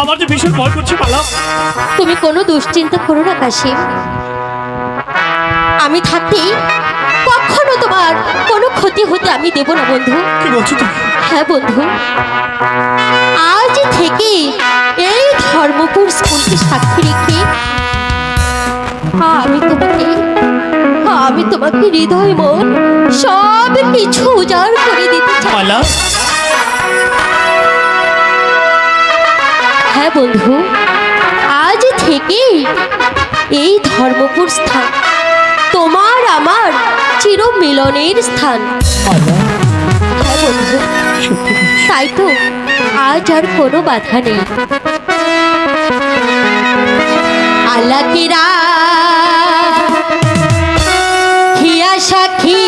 আমার যে ভীষণ ভয় করছে মালা তুমি কোনো দুশ্চিন্তা করো না কাশিম। আমি থাকতে কখনো তোমার কোনো ক্ষতি হতে আমি দেব না বন্ধু। কি বলছো তুমি? হ্যাঁ বন্ধু। আজ থেকে এই ধর্মপুর স্কুলকে সাক্ষী রেখে আমি তোমাকে আমি তোমাকে হৃদয় মন সব কিছু উজাড় করে দিতে চাই। হ্যাঁ বন্ধু, আজ থেকে এই ধর্মপুর স্থান তোমার আমার চির মিলনের স্থান। হ্যাঁ তাই তো আজ আর কোনো বাধা নেই। আলাকিরা হিয়া সাক্ষী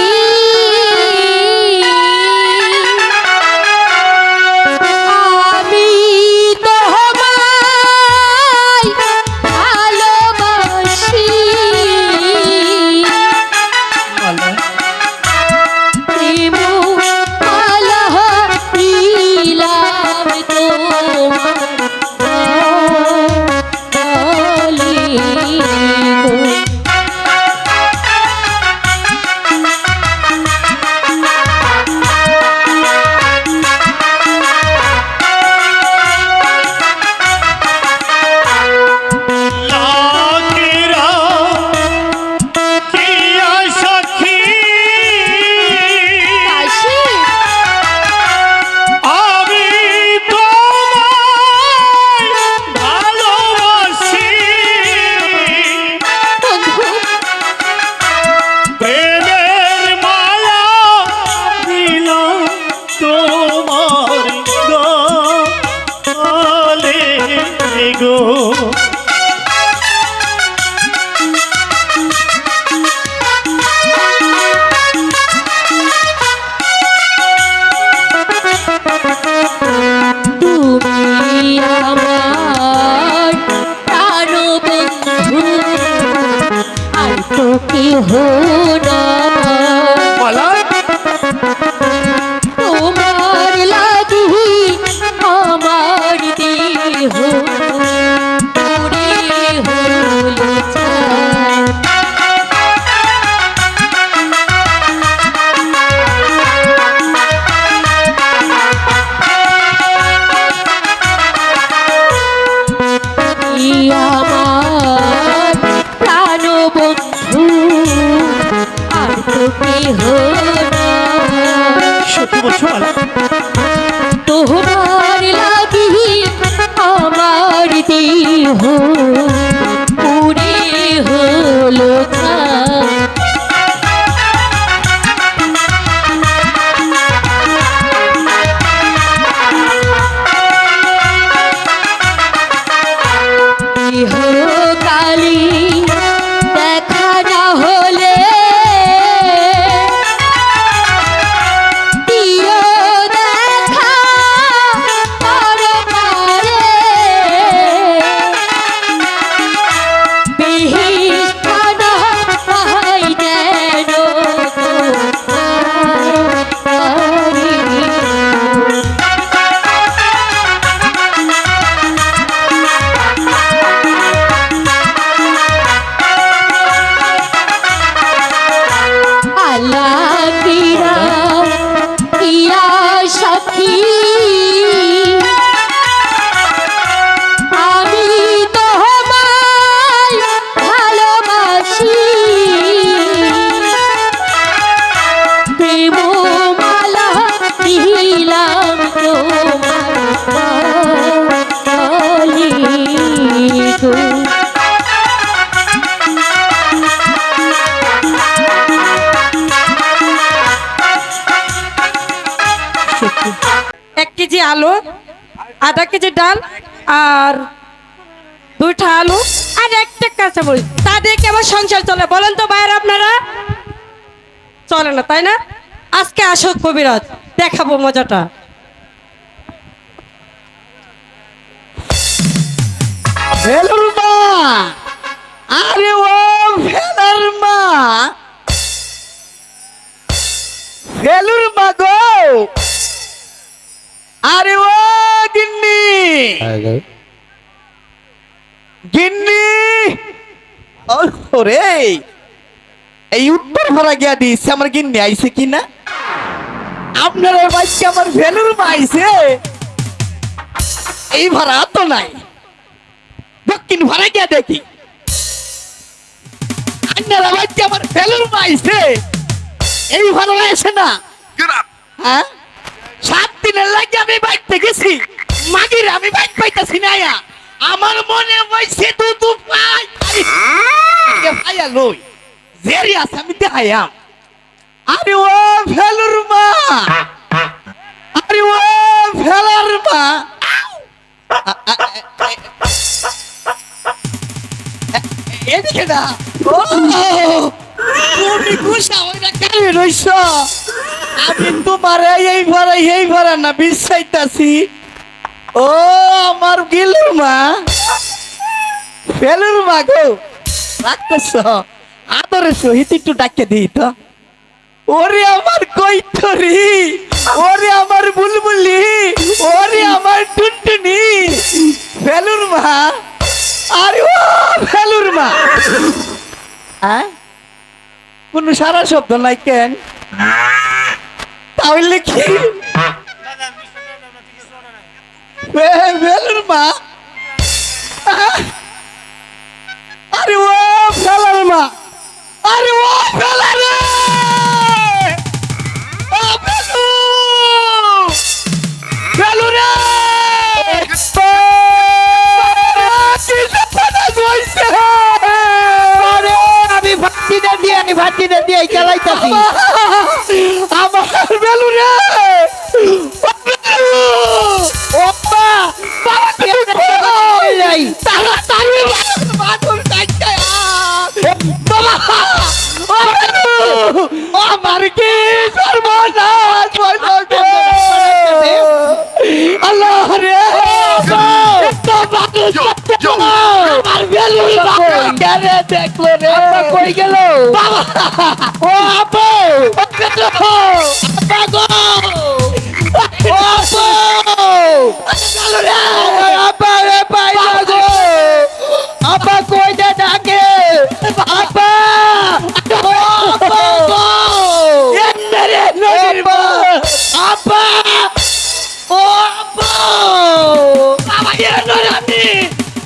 ইহকালী দেখা আলু, আধা কেজি ডাল আর দুইটা আলু আর একটা কাঁচা মরিচ তা দিয়ে কি আমার সংসার চলে বলেন তো বাইরে আপনারা? চলে না, তাই না? আজকে আসো কবিরাজ, দেখাবো মজাটা। আরে ও ফেলুর মা গো! গিন্নি! ওরে! এই উত্তর ভরা গিয়া দিচ্ছে আমার গিন্নি আইছে কি না? আপনার ওই আমার ভেলুর মা আইছে। এই ভাড়া তো নাই। দক্ষিণ ভাড়া গিয়া দেখি। আপনার আমার ভেলুর আইছে। এই ভাড়া এসে না। হ্যাঁ? সাত দিনের লাগে আমি বাইকতে গেছি। মাগির আমি বাইক না আমার মনে হইছে দু দু পাই ভাইয়া লই। জেরি আছে আমি দেখাইয়াম। আরে ও ভেলুর মা। আরে ও ভেলার মা। এদিকে না। ও তুমি গুসা ওইটা কেন রইছ? আমি তোমার এই ভরা এই ভরা না বিশ্বাইতাছি ও, আমার গিলুর মা। ফেলুর মা গো। রাখতেছ আদরের সহিত একটু ডাকে দিই তো। ওরে আমার কৈথরি, ওরে আমার বুলবুলি, ওরে আমার টুনটুনি। ফেলুর মা, আরে ও ফেলুর মা। হ্যাঁ কোন সারা শব্দ নাই কেন? তাহলে কি? বেলুর মা আহ! আরে ও ফেলার মা আরে ও ফেলার রে! ও আমার কি সর্বনাশ আল্লাহ রে আমার বেলু বাবা দেখল রে কই গেল বাবা ও আপা! আপা গো ও আপা ও আপা বাবা এ নরামি!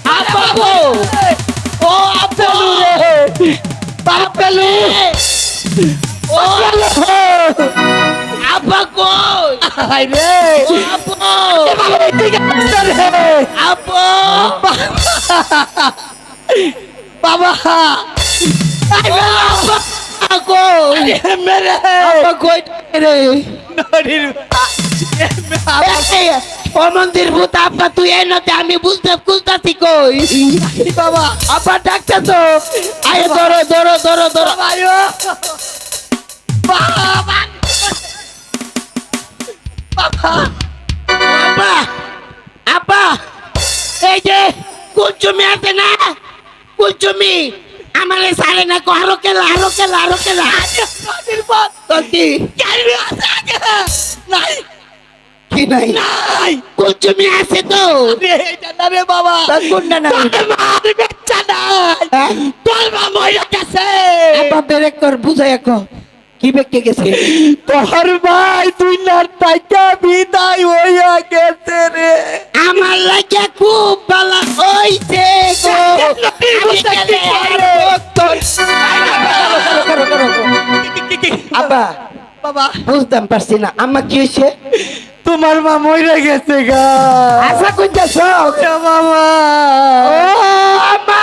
আপা গো ও আপা রে! বাবা বেলু! ও আপা কই হাই রে! আপা বাবা এদিকে আসতে রে! আপা বাবা আই আপা এ! এ মন্দির ভূত আপা তুই এই নতে আমি বুঝতে বুঝতাছি কই বাবা আপা ডাকতে তো আয় ধরো ধরো ধরো ধরো আয়ো! বাবা বাবা আপা আপা এই যে কুলচুমি আছে না কুলচুমি আমারে সারে না কো আরও কেলা আরও কেলা আরও কেলা নদীর কি? নাই। কি নাই? নাই। কুলচুমি আছে তো। এটা না রে বাবা। তোর নাই। তোর মার বেচ্চা নাই। হ্যাঁ? তোর মা মরে গেছে। আপা বেরেক কর বুঝাই কো কি বেকে গেছে? তোর ভাই তুই না টাকা বিদায় হইয়া গেছে রে। আমার লাগে খুব ভালো হইছে গো। আব্বা বাবা। বুঝতাম পারছি না। আম্মা কি হয়েছে তোমার মা মরে গেছে গা। আশা করতেছ আচ্ছা বাবা। ও আম্মা!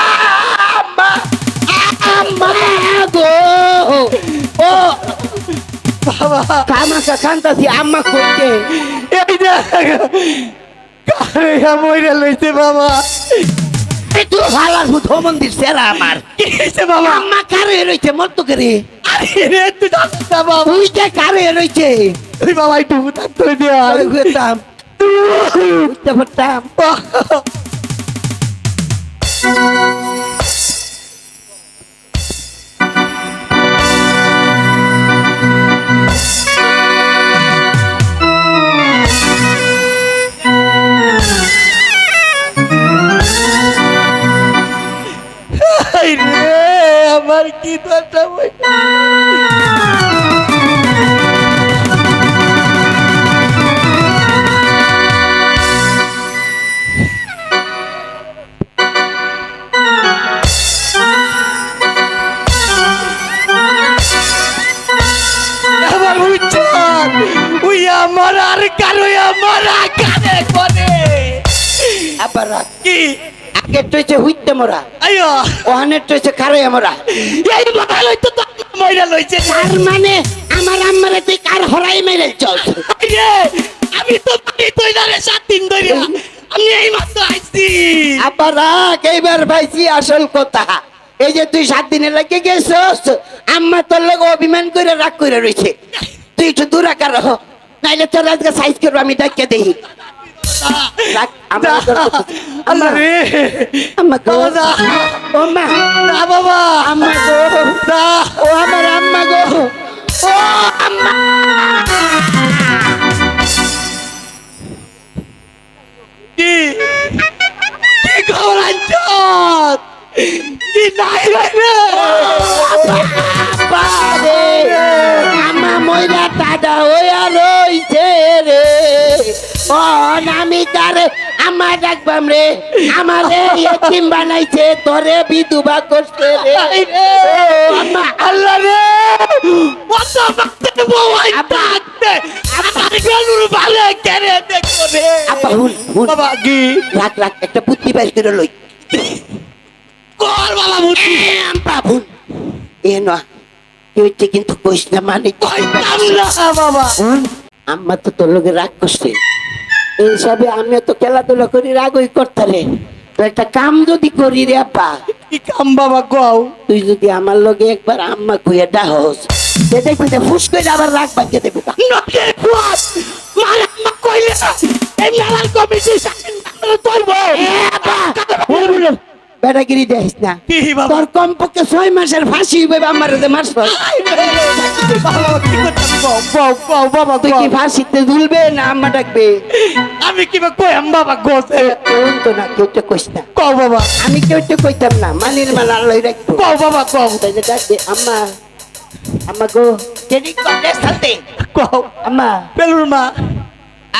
বাবা কামাকা কান্তাছি আম্মা কইতে এই দেখ কারে মরে লইছে বাবা। একটু ভালো ভূত মন্দির সেরা আমার। কি হয়েছে বাবা? আম্মা কারে রইছে মত করে? আরে রে তুই না বাবা। বুঝতে কারে রইছে? তুই বাবা একটু থাকতে দেয়া আমি কইতাম বুঝতে পারতাম আমার কি দরটা আমার আর কারও আমার কানে করে আবার। কি আগে টইছে হুইতে মোরা। আইয়া। ওহানে টইছে খারে আমরা এই বাবা লইতো তো মইরা লইছে। তার মানে আমার আম্মারে তুই কার হরাই মেরে চল। আমি তো তৈরি সাত দিন ধরে আমি এই মাত্র আইছি। আবার এইবার পাইছি আসল কথা। এই যে তুই সাত দিনে লাগে গেছস আম্মা তোর লোক অভিমান করে রাগ করে রয়েছে তুই একটু দূর আকার রহ নাইলে তোর আজকে সাইজ করব আমি ডাকিয়ে দেখি। আল্লাহ রে আম্মা গো। ও মা না বাবা আম্মা গো না ও আমার আম্মা গো ও আম্মা কি কি খবর আনছত কি নাই রে বারে আমা ময়রা দাদা ওয়া রইছে রে ও নামি তারে আমা ডাকবাম রে আমারে ইতিম বানাইছে তোরে বিধবা করছে রে আমা আল্লাহ রে কত ভক্ত বউ আইতাতে আমার গলুর ভালো কেড়ে দেখো রে আপা হুন হুন। বাবা কি রাখ রাখ একটা বুদ্ধি বাইর করে লই। কর বাবা বুদ্ধি আমা এ না তুই কিন্তু কইস না মানে বাবা। আম্মা তো তোর লোকে রাগ করছে। এই হিসাবে আমিও তো খেলাধুলা করি রাগই করতারে তো একটা কাম যদি করি রে আব্বা কি কাম বাবা কও? তুই যদি আমার লগে একবার আম্মা কইয়া ডাহস সে দেখবি যে ফুস করে আবার রাগ বাঁধিয়ে দেবো নকে ফুয়াত মারা মা কইলে এই মেলার কমিটি বেড়াগিরি দেখিস না। বাবা? তোর কমপক্ষে ছয় মাসের ফাঁসি হইবে আমার মাস বাবা বাবা তুই কি ফাঁসিতে ঝুলবে না আম্মা ডাকবে? আমি কি বা কইম বাবা গোছে তো না কেউ তো কইস না। কও বাবা। আমি কেউ তো কইতাম না মানির মালা লই রাখব। কও বাবা কও। তাই ডাকবে আম্মা আম্মা গো। কেডি করে সাথে কও আম্মা। পেলুর মা।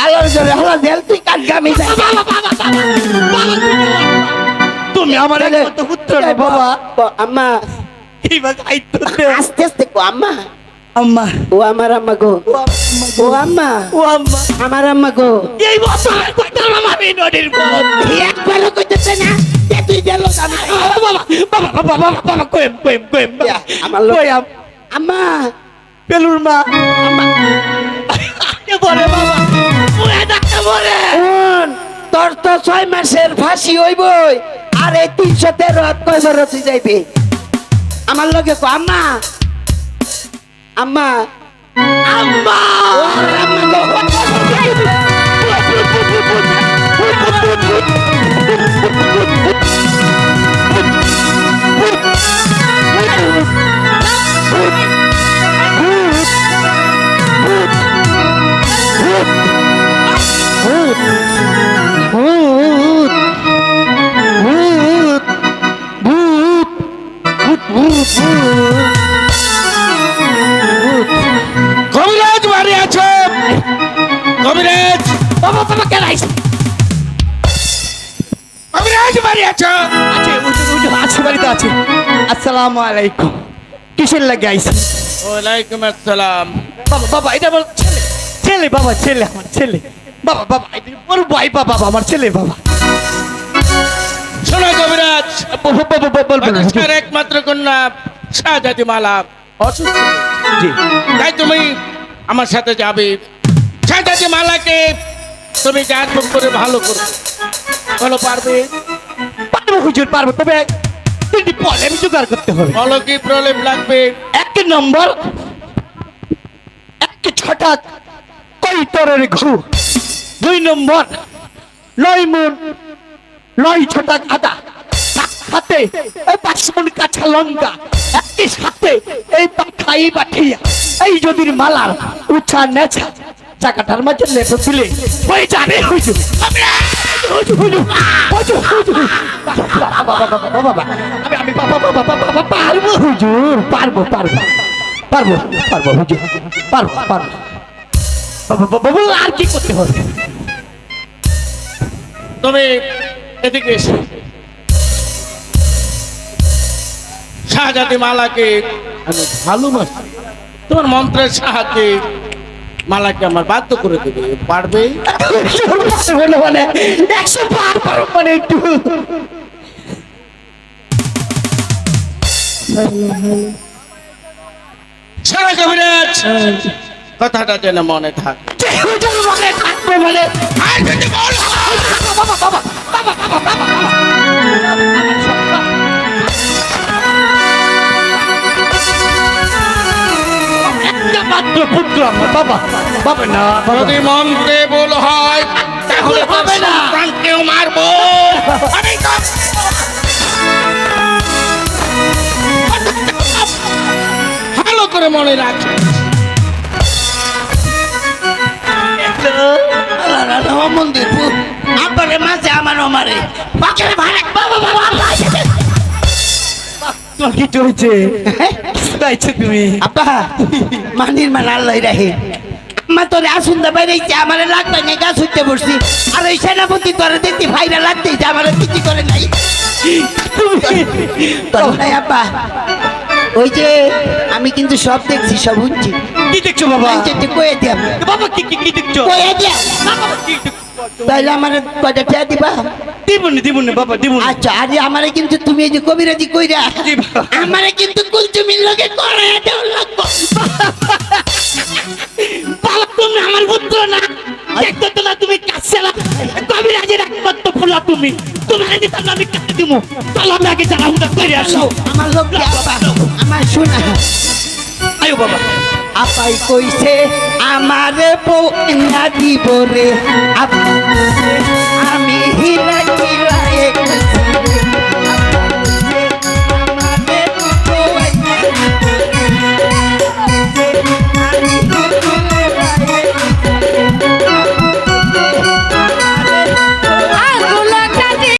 আলোর জোরে হলো দেল তুই কাট গামি যাই তুমি আমার একমাত্র পুত্র রে বাবা আম্মা। বা খাইতো আস্তে আস্তে কো আম্মা। আম্মা। ও আমার আম্মা গো। ও আম্মা ও আম্মা। আমার আম্মা গো। এই বছর কইতাম আমি নদীর পথ একবারও কইতেছে না যে তুই গেল আমি বাবা আমার আম্মা। পেলুর মা। কে বলে বাবা মুয়ে ডাকে বলে। শুন, তোর তো ছয় মাসের ফাঁসি হইবই। আর এই তিনশো তেরো কয় বছর তুই যাইবি? আমার লগে কো আম্মা। আম্মা। আম্মা! ও বাড়ি আছে আছে উঠুন উঠুন আছে বাড়িতে আছে। আসসালামু আলাইকুম। কিসের লাগে আইস ওয়ালাইকুম আসসালাম। বাবা বাবা এটা আমার ছেলে। ছেলে বাবা ছেলে আমার ছেলে। বাবা বাবা এটা বড় ভাই বাবা বাবা আমার ছেলে বাবা। শোনো কবিরাজ। একমাত্র কন্যা শাহজাদি মালা। অসুস্থ? জি। তাই তুমি আমার সাথে যাবে। শাহজাদি মালাকে তুমি গান মুখ করে ভালো করো ভালো পারবে। পারব হুজুর পারব তবে তিনটি আমি জোগাড় করতে হবে। বলো কি প্রবলেম লাগবে? এক নম্বর এক ছটাক কৈতরের ঘু। দুই নম্বর নয় মন নয় ছটাক আদা সাথে এই পাঁচ মন কাঁচা লঙ্কা। একই সাথে এই পাখাই বাঠিয়া। এই যদির মালার উচ্ছা নেছা। চাকাটার মাঝে লেপে বাবা বাবা বাবা বাবা আমি আর কি করতে হবে? তুমি এদিকে এসো। শাহজাদি মালাকে আমি ভালোবাসি। তোমার মন্ত্রের সাহায্যে মালাকে আমার বাধ্য করে দেবে পারবে মানে একশো মানে একটু সারা কবিরাজ কথাটা যেন মনে থাক মনে থাকবে মানে আর যদি বল একটা মাত্র পুত্র আমার বাবা। বাবা না যদি মন্ত্রে বল হয় তাহলে হবে না। সন্তানকেও মারবো। আমি ভালো করে মনে রাখ। মন্দির আব্বারে মাঝে আমার আমারে পাখের ভাড়া বাবা বাবা। তোমার কি চলছে? চাইছো তুমি। আব্বা মানির মান আল্লাহ রাহে। আমার তোরে আসুন দা বাইরেছে আমারে লাগবে না গাছ উঠতে বসছি। আর ওই সেনাপতি তোরে দিতে ভাইরা লাগতেছে আমারে কিছু করে নাই। নাই আব্বা ওই যে আমি কিন্তু সব দেখছি সব শুনছি। কি দেখছ বাবা? কয়ে দিয়া বাবা কি কি কি দেখছ? কয়ে দিয়া তাইলে আমার কয়টা ঠেয়া দিবা? দিবনি দিবনি বাবা দিবনি। আচ্ছা আরে আমারে কিন্তু তুমি এই যে কবিরাজি কইরা আমারে কিন্তু কুলচুমির লগে করে দেওয়ার লাগবো। বাবা তুমি আমার পুত্র না। দেখতে তো না তুমি কাছেলা। কবিরাজের একমাত্র ফুলা তুমি। তুমি যদি তাহলে আমি কাটে দিব তাহলে আমি আগে জানা হুদা করে আসো আমার লোক আমার শোনা আয়ো বাবা। আপাই কইছে আমারে বউ না দিব রে আমি হিলা